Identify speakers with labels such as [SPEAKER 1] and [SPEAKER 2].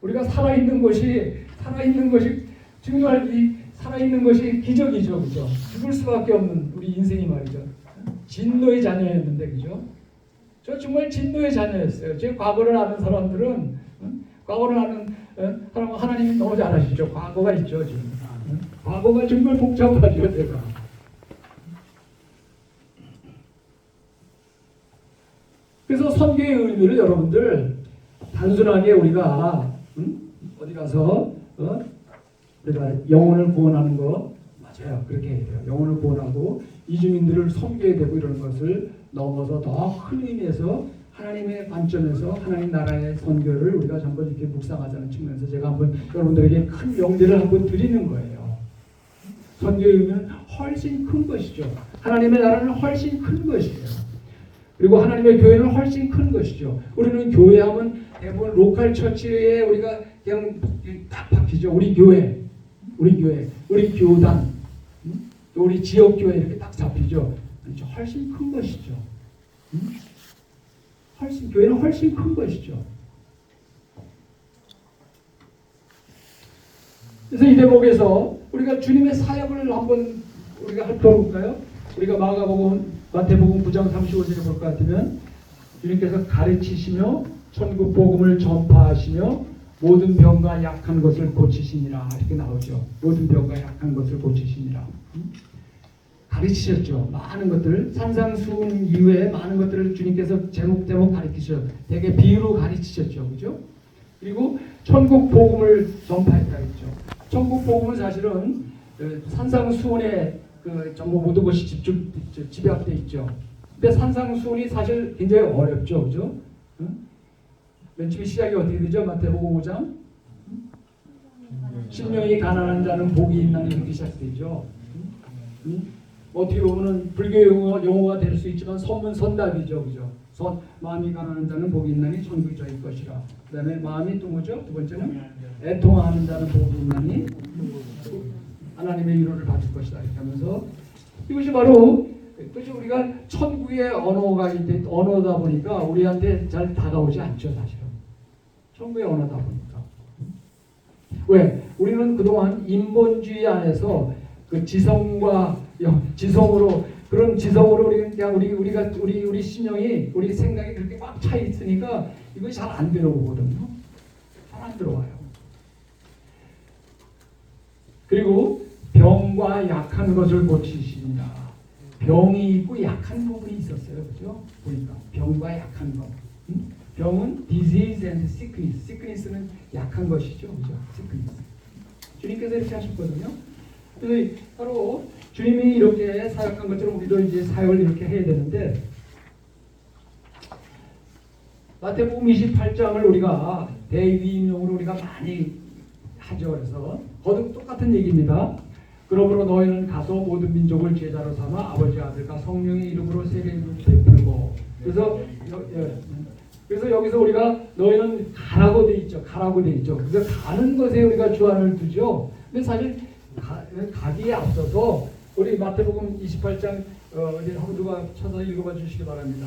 [SPEAKER 1] 우리가 살아있는 것이 살아있는 것이 정말 이 살아있는 것이 기적이죠, 그죠? 죽을 수밖에 없는 우리 인생이 말이죠. 진노의 자녀였는데, 그죠? 저 정말 진노의 자녀였어요. 제 과거를 아는 사람들은 응? 과거를 아는 어? 사람 하나님이 너무 잘 아시죠. 과거가 있죠, 지금. 응? 과거가 정말 복잡하죠, 제가. 그래서 선교의 의미를 여러분들 단순하게 우리가 응? 어디 가서 어? 우리가 영혼을 구원하는 거 맞아요. 그렇게 해야 돼요. 영혼을 구원하고 이주민들을 섬겨야 되고 이런 것을 넘어서 더 큰 의미에서 하나님의 관점에서 하나님 나라의 선교를 우리가 전부 이렇게 묵상하자는 측면에서 제가 한번 여러분들에게 큰 명제를 한번 드리는 거예요. 선교의 의미는 훨씬 큰 것이죠. 하나님의 나라는 훨씬 큰 것이에요. 그리고 하나님의 교회는 훨씬 큰 것이죠. 우리는 교회 하면 대부분 로컬 처치에 우리가 그냥 딱 박히죠. 우리 교회, 우리 교회, 우리 교단, 음? 또 우리 지역 교회 이렇게 딱 잡히죠. 아니죠. 훨씬 큰 것이죠. 음? 훨씬 교회는 훨씬 큰 것이죠. 그래서 이 대목에서 우리가 주님의 사역을 한번 우리가 훑어볼까요? 우리가 마가복음, 마태복음 9장 35절에 볼 것 같으면 주님께서 가르치시며 천국 복음을 전파하시며 모든 병과 약한 것을 고치시니라 이렇게 나오죠. 모든 병과 약한 것을 고치시니라. 음? 가르치셨죠. 많은 것들 산상수훈 이후에 많은 것들을 주님께서 제목 제목 가르치셨죠. 되게 비유로 가르치셨죠. 그죠? 그리고 천국 복음을 전파했다 했죠. 천국 복음은 사실은 어, 산상수훈에 그 전부 모든 것이 집중 집약돼 있죠. 근데 산상수훈이 사실 굉장히 어렵죠, 그죠? 응? 맨 처음에 시작이 어떻게 되죠? 마태복음 5장 신령이 가난한 자는 복이 있나니 이렇게 시작되죠. 응? 응? 어떻게 보면은 불교 용어, 용어가 될 수 있지만 선문 선답이죠, 그죠? 선 마음이 가난한 자는 복이 있나니 천국이 저희 것이라. 그다음에 마음이 또 뭐죠? 두 번째는 애통하는 자는 복이 있나니 하나님의 위로를 받을 것이다. 이렇게 하면서 이것이 바로 그것이 우리가 천국의 언어가 있 언어다 보니까 우리한테 잘 다가오지 않죠 사실은. 천국의 언어다 보니까. 왜? 우리는 그동안 인본주의 안에서 그 지성과 영- 지성으로 그런 지성으로 우리 그냥 우리 우리가 우리 우리 신령이 우리 생각이 그렇게 꽉 차 있으니까 이것이 잘안 들어오거든요. 잘 안 들어와요. 그리고 병과 약한 것을 고치시니라. 병이 있고 약한 부분이 있었어요. 그죠? 보니까 병과 약한 것. 음? 병은 disease and sickness. sickness는 약한 것이죠. 그죠? sickness. 주님께서 이렇게 하셨거든요. 바로 주님이 이렇게 사역한 것처럼 우리도 이제 사역을 이렇게 해야 되는데 마태복음 28장을 우리가 대위임용으로 우리가 많이 하죠. 그래서 거듭 똑같은 얘기입니다. 그러므로 너희는 가서 모든 민족을 제자로 삼아 아버지 아들과 성령의 이름으로 이름을 베풀고 그래서 여- 예. 그래서 여기서 우리가 너희는 가라고 돼 있죠. 가라고 돼 있죠. 그래서 가는 것에 우리가 주안을 두죠. 근데 사실 가, 가기에 앞서서 우리 마태복음 28장 어, 한번 누가 찾아 읽어봐 주시기 바랍니다.